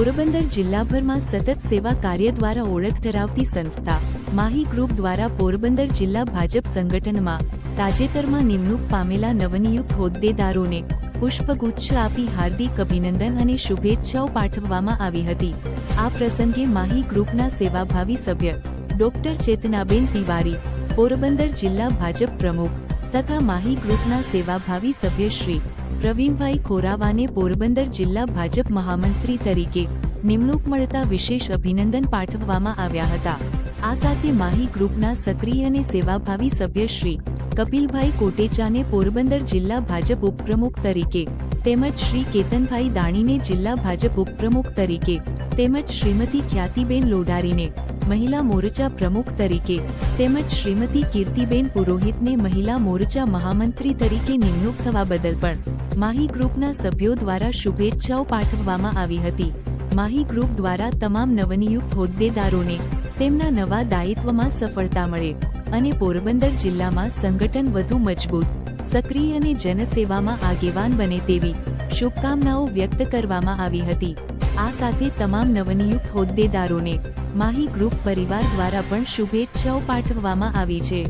પોરબંદર જિલ્લાભરમાં સતત સેવા કાર્ય દ્વારા ઓળખ ધરાવતી સંસ્થા, માહી ગ્રુપ દ્વારા પોરબંદર જિલ્લા ભાજપ સંગઠનમાં, તાજેતરમાં નિમણૂક પામેલા નવનિયુક્ત હોદ્દેદારોને પુષ્પગુચ્છ આપી હાર્દિક અભિનંદન અને શુભેચ્છાઓ પાઠવવામાં આવી હતી. આ પ્રસંગે માહી ગ્રુપના સેવાભાવી સભ્ય, ડોક્ટર ચેતનાબેન તિવારી, પોરબંદર જિલ્લા ભાજપ પ્રમુખ તથા માહી ગ્રુપના સેવાભાવી સભ્ય શ્રી પ્રવીણભાઈ ખોરાવાને પોરબંદર જિલ્લા ભાજપ મહામંત્રી તરીકે નિમણૂક મળતા વિશેષ અભિનંદન પાઠવવામાં આવ્યા હતા. આ સાથે માહી ગ્રુપના સક્રિય અને સેવાભાવી સભ્ય શ્રી કપિલભાઈ કોટેચાને પોરબંદર જિલ્લા ભાજપ ઉપપ્રમુખ તરીકે તેમજ શ્રી કેતનભાઈ દાણીને જિલ્લા ભાજપ ઉપપ્રમુખ તરીકે તેમજ શ્રીમતી ખ્યાતિબેન લોઢારીને મહિલા મોરચા પ્રમુખ તરીકે તેમજ શ્રીમતી કીર્તિબેન પુરોહિતને મહિલા મોરચા મહામંત્રી તરીકે નિમણૂક થવા બદલ પણ માહી ગ્રુપના સભ્યો દ્વારા શુભેચ્છાઓ પાઠવવામાં આવી હતી. માહી ગ્રુપ દ્વારા તમામ નવનિયુક્ત હોદ્દેદારોને તેમના નવા દાયિત્વમાં સફળતા મળે અને પોરબંદર જિલ્લામાં સંગઠન વધુ મજબૂત, સક્રિય અને જનસેવામાં આગેવાન બને તેવી શુભકામનાઓ વ્યક્ત કરવામાં આવી હતી. આ સાથે તમામ નવનિયુક્ત હોદ્દેદારોને માહી ગ્રુપ પરિવાર દ્વારા પણ શુભેચ્છાઓ પાઠવવામાં આવી છે.